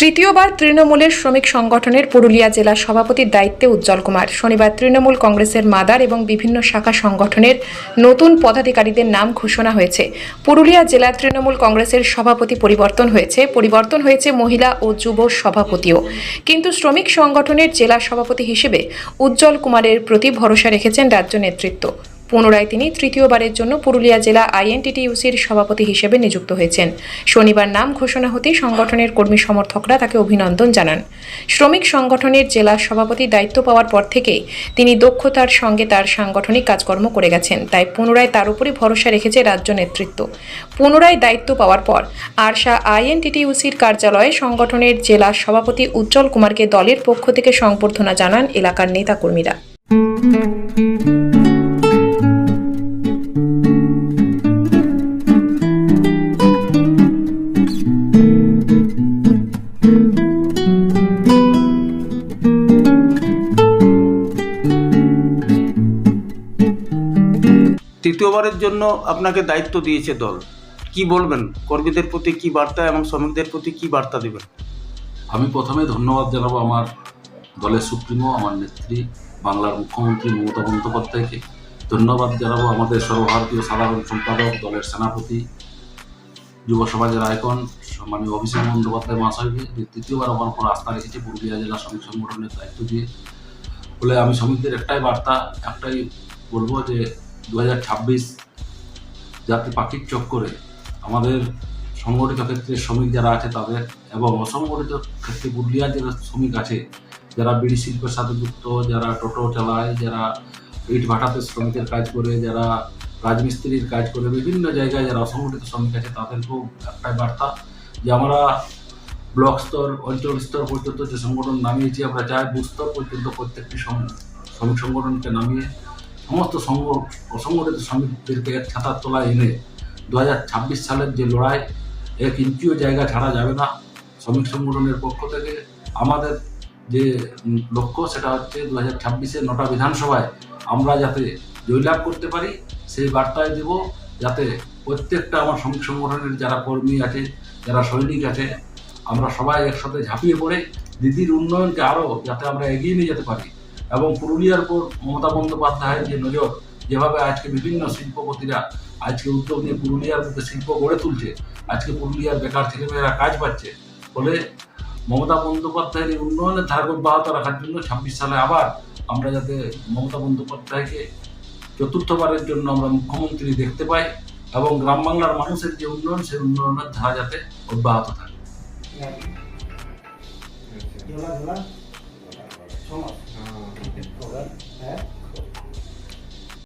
তৃতীয়বার তৃণমূলের শ্রমিক সংগঠনের পুরুলিয়া জেলা সভাপতির দায়িত্বে উজ্জ্বল কুমার। শনিবার তৃণমূল কংগ্রেসের মাদার এবং বিভিন্ন শাখা সংগঠনের নতুন পদাধিকারীদের নাম ঘোষণা হয়েছে। পুরুলিয়া জেলা তৃণমূল কংগ্রেসের সভাপতি পরিবর্তন হয়েছে। পরিবর্তন হয়েছে মহিলা ও যুব সভাপতিও। কিন্তু শ্রমিক সংগঠনের জেলা সভাপতি হিসেবে উজ্জ্বল কুমারের প্রতি ভরসা রেখেছেন রাজ্য নেতৃত্ব। পুনরায় তিনি তৃতীয়বারের জন্য পুরুলিয়া জেলা আইএনটিটিউসির সভাপতি হিসেবে নিযুক্ত হয়েছেন। শনিবার নাম ঘোষণা হতেই সংগঠনের কর্মী সমর্থকরা তাকে অভিনন্দন জানান। শ্রমিক সংগঠনের জেলা সভাপতির দায়িত্ব পাওয়ার পর থেকেই তিনি দক্ষতার সঙ্গে তার সাংগঠনিক কাজকর্ম করে গেছেন, তাই পুনরায় তার উপরই ভরসা রেখেছে রাজ্য নেতৃত্ব। পুনরায় দায়িত্ব পাওয়ার পর আরশা আইএনটিটিউসির কার্যালয়ে সংগঠনের জেলা সভাপতি উজ্জ্বল কুমারকে দলের পক্ষ থেকে সংবর্ধনা জানান এলাকার নেতাকর্মীরা। তৃতীয়বারের জন্য আপনাকে দায়িত্ব দিয়েছে দল। কি বলবেন? কর্মীদের প্রতি কি বার্তা এবং শ্রমিকদের প্রতি কি বার্তা দেবেন? আমি প্রথমে ধন্যবাদ জানাব আমার দলের সুপ্রিমো, আমার নেত্রী, বাংলার মুখ্যমন্ত্রী মমতা বন্দ্যোপাধ্যায়কে। ধন্যবাদ জানাব আমাদের সর্বভারতীয় সাধারণ সম্পাদক, দলের সেনাপতি, যুব সমাজের আইকন সম্মানীয় অভিষেক বন্দ্যোপাধ্যায় মহাশয়কে, যে তৃতীয়বার আমার উপর আস্থা রেখেছে পুরুলিয়া জেলা শ্রমিক সংগঠনের দায়িত্ব দিয়ে। বলে আমি শ্রমিকদের একটাই বার্তা, একটাই বলব যে দু হাজার ছাব্বিশ যাতে পাখির চক্করে আমাদের সংগঠিত ক্ষেত্রে শ্রমিক যারা আছে তাদের এবং অসংগঠিত ক্ষেত্রে পুরুলিয়ার যারা শ্রমিক আছে, যারা বিড়ি শিল্পের সাথে যুক্ত, যারা টোটো চালায়, যারা ইট ভাটাতে শ্রমিকের কাজ করে, যারা রাজমিস্ত্রির কাজ করে, বিভিন্ন জায়গায় যারা অসংগঠিত শ্রমিক আছে তাদেরকেও একটাই বার্তা যে আমরা ব্লক স্তর, অঞ্চল স্তর পর্যন্ত যে সংগঠন নামিয়েছি, আমরা চাই বুথ স্তর পর্যন্ত প্রত্যেকটি শ্রমিক সংগঠনকে নামিয়ে সমস্ত সংগ অসংগঠিত শ্রমিকদেরকে এক ছাতার তলায় এনে দু হাজার ছাব্বিশ সালের যে লড়াই এক ইঞ্চিও জায়গা ছাড়া যাবে না শ্রমিক সংগঠনের পক্ষ থেকে। আমাদের যে লক্ষ্য, সেটা হচ্ছে দু হাজার ছাব্বিশে নটা বিধানসভায় আমরা যাতে জয়লাভ করতে পারি, সেই বার্তায় দেব যাতে প্রত্যেকটা আমার শ্রমিক সংগঠনের যারা কর্মী আছে, যারা সৈনিক আছে, আমরা সবাই একসাথে ঝাঁপিয়ে পড়ে। দিদির উন্নয়নকে আরও যাতে আমরা এগিয়ে নিয়ে যেতে পারি। এবং পুরুলিয়ার উপর মমতা বন্দ্যোপাধ্যায়ের যে নজর যেভাবে আজকে বিভিন্ন শিল্পপতিরা আজকে উদ্যোগ নিয়ে পুরুলিয়ার মধ্যে শিল্প গড়ে তুলছে আজকে পুরুলিয়ার বেকার ছেলেমেয়েরা কাজ পাচ্ছে ফলে মমতা বন্দ্যোপাধ্যায়ের এই উন্নয়নের ধারা অব্যাহত রাখার জন্য ছাব্বিশ সালে আবার আমরা যাতে মমতা বন্দ্যোপাধ্যায়কে চতুর্থবারের জন্য আমরা মুখ্যমন্ত্রী দেখতে পাই এবং গ্রাম বাংলার মানুষের যে উন্নয়ন সেই উন্নয়নের ধারা যাতে অব্যাহত থাকে।